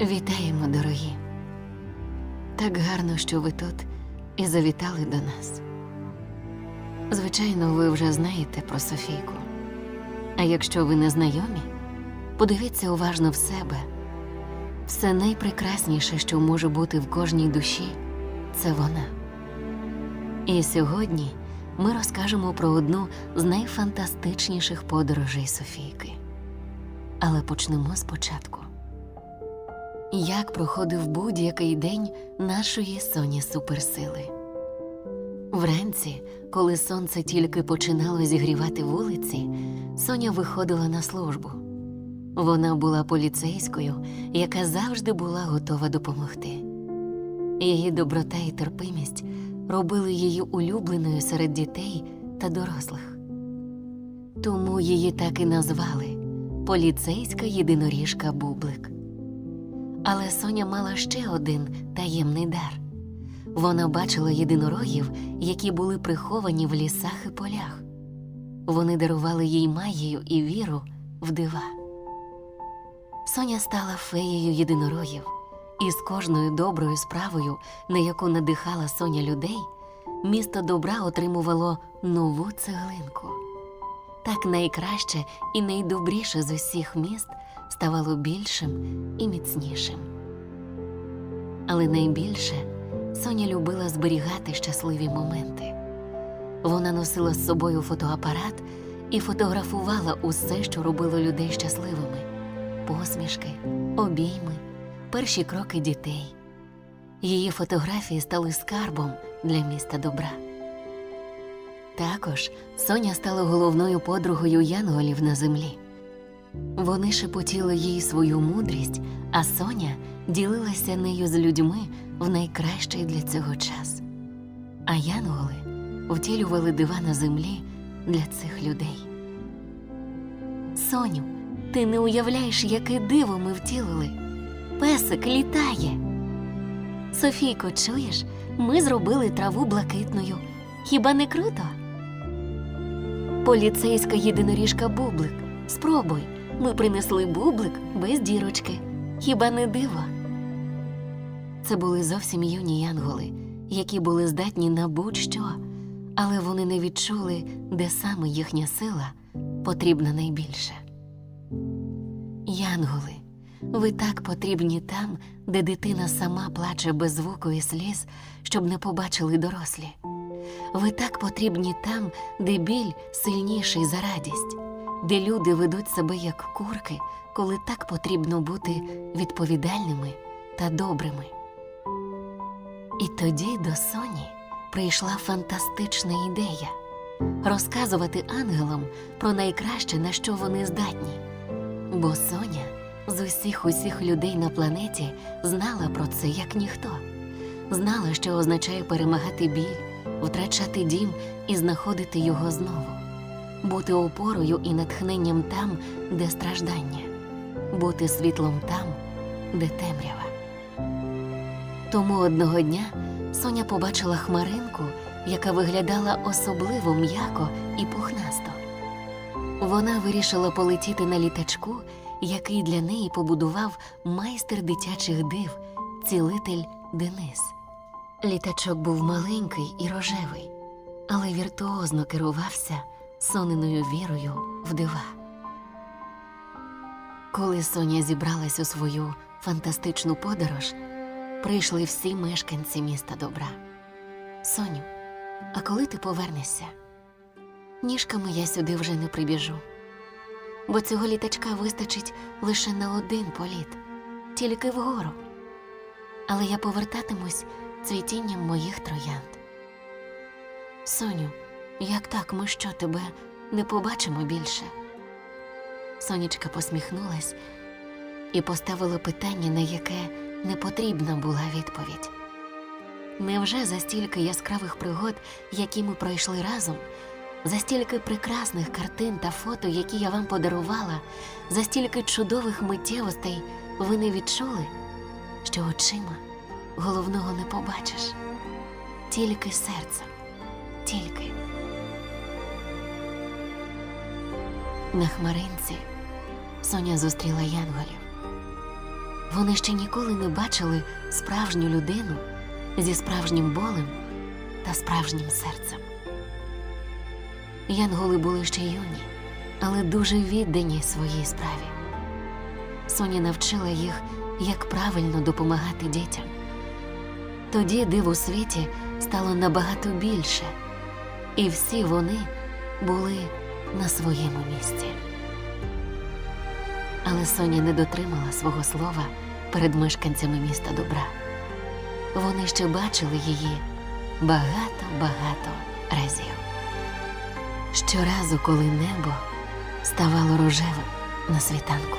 Вітаємо, дорогі. Так гарно, що ви тут і завітали до нас. Звичайно, ви вже знаєте про Софійку. А якщо ви не знайомі, подивіться уважно в себе. Все найпрекрасніше, що може бути в кожній душі, це вона. І сьогодні ми розкажемо про одну з найфантастичніших подорожей Софійки. Але почнемо спочатку. Як проходив будь-який день нашої Соні суперсили? Вранці, коли сонце тільки починало зігрівати вулиці, Соня виходила на службу. Вона була поліцейською, яка завжди була готова допомогти. Її доброта і терпимість робили її улюбленою серед дітей та дорослих. Тому її так і назвали поліцейська єдиноріжка Бублик. Але Соня мала ще один таємний дар. Вона бачила єдинорогів, які були приховані в лісах і полях. Вони дарували їй магію і віру в дива. Соня стала феєю єдинорогів, і з кожною доброю справою, на яку надихала Соня людей, місто добра отримувало нову цеглинку. Так найкраще і найдобріше з усіх міст ставало більшим і міцнішим. Але найбільше Соня любила зберігати щасливі моменти. Вона носила з собою фотоапарат і фотографувала усе, що робило людей щасливими: посмішки, обійми, перші кроки дітей. Її фотографії стали скарбом для міста добра. Також Соня стала головною подругою янголів на землі. Вони шепотіли їй свою мудрість, а Соня ділилася нею з людьми в найкращий для цього час. А янголи втілювали дива на землі для цих людей. Соню, ти не уявляєш, яке диво ми втілили. Песик літає. Софійко, чуєш, ми зробили траву блакитною. Хіба не круто? Поліцейська єдиноріжка Бублик. Спробуй, ми принесли бублик без дірочки. Хіба не диво? Це були зовсім юні янголи, які були здатні на будь-що, але вони не відчули, де саме їхня сила потрібна найбільше. Янголи, ви так потрібні там, де дитина сама плаче без звуку і сліз, щоб не побачили дорослі. Ви так потрібні там, де біль сильніший за радість, де люди ведуть себе як курки, коли так потрібно бути відповідальними та добрими. І тоді до Соні прийшла фантастична ідея розказувати ангелам про найкраще, на що вони здатні. Бо Соня з усіх усіх людей на планеті знала про це як ніхто, знала, що означає перемагати біль, втрачати дім і знаходити його знову, бути опорою і натхненням там, де страждання, бути світлом там, де темрява. Тому одного дня Соня побачила хмаринку, яка виглядала особливо м'яко і пухнасто. Вона вирішила полетіти на літачку, який для неї побудував майстер дитячих див, цілитель Денис. Літачок був маленький і рожевий, але віртуозно керувався соненою вірою в дива. Коли Соня зібралась у свою фантастичну подорож, прийшли всі мешканці міста добра. Соню, а коли ти повернешся? Ніжками я сюди вже не прибіжу, бо цього літачка вистачить лише на один політ, тільки вгору. Але я повертатимусь цвітінням моїх троянд. Соню, як так ми що тебе не побачимо більше? Сонечка посміхнулась і поставила питання, на яке не потрібна була відповідь. Невже за стільки яскравих пригод, які ми пройшли разом, за стільки прекрасних картин та фото, які я вам подарувала, за стільки чудових миттєвостей ви не відчули, що очима головного не побачиш, тільки серцем, тільки. На хмаринці Соня зустріла янголів. Вони ще ніколи не бачили справжню людину зі справжнім болем та справжнім серцем. Янголи були ще юні, але дуже віддані своїй справі. Соня навчила їх, як правильно допомагати дітям. Тоді див у світі стало набагато більше, і всі вони були на своєму місці. Але Соня не дотримала свого слова перед мешканцями міста добра. Вони ще бачили її багато-багато разів. Щоразу, коли небо ставало рожевим на світанку,